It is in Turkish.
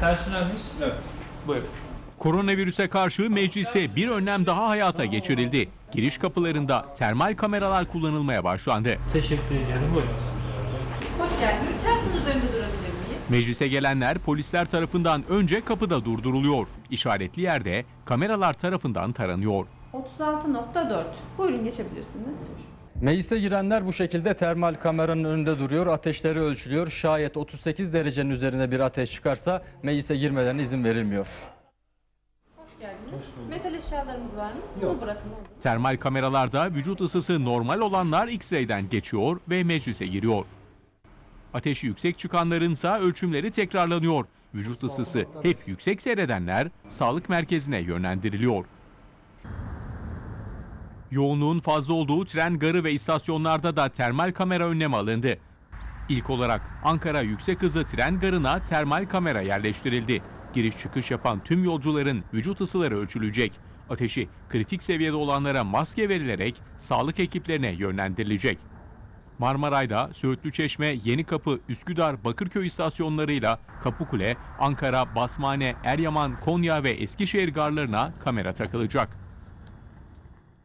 Personelimiz. Evet. Buyurun. Koronavirüse karşı mecliste bir önlem daha hayata geçirildi. Giriş kapılarında termal kameralar kullanılmaya başlandı. Teşekkür ediyorum. Buyurun. Hoş geldiniz. Çarşının üzerinde durabilir miyiz? Meclise gelenler polisler tarafından önce kapıda durduruluyor. İşaretli yerde kameralar tarafından taranıyor. 36.4. Buyurun geçebilirsiniz. Meclise girenler bu şekilde termal kameranın önünde duruyor. Ateşleri ölçülüyor. Şayet 38 derecenin üzerine bir ateş çıkarsa meclise girmelerine izin verilmiyor. Hoş geldiniz. Metal eşyalarımız var mı? Bunu bırakın. olur. Termal kameralarda vücut ısısı normal olanlar X-ray'den geçiyor ve meclise giriyor. Ateşi yüksek çıkanların ise ölçümleri tekrarlanıyor. Vücut ısısı hep yüksek seyredenler sağlık merkezine yönlendiriliyor. Yoğunluğun fazla olduğu tren garı ve istasyonlarda da termal kamera önlemi alındı. İlk olarak Ankara Yüksek Hızlı Tren Garı'na termal kamera yerleştirildi. Giriş çıkış yapan tüm yolcuların vücut ısıları ölçülecek. Ateşi kritik seviyede olanlara maske verilerek sağlık ekiplerine yönlendirilecek. Marmaray'da Söğütlü Çeşme, Yenikapı, Üsküdar, Bakırköy istasyonlarıyla Kapıkule, Ankara, Basmane, Eryaman, Konya ve Eskişehir garlarına kamera takılacak.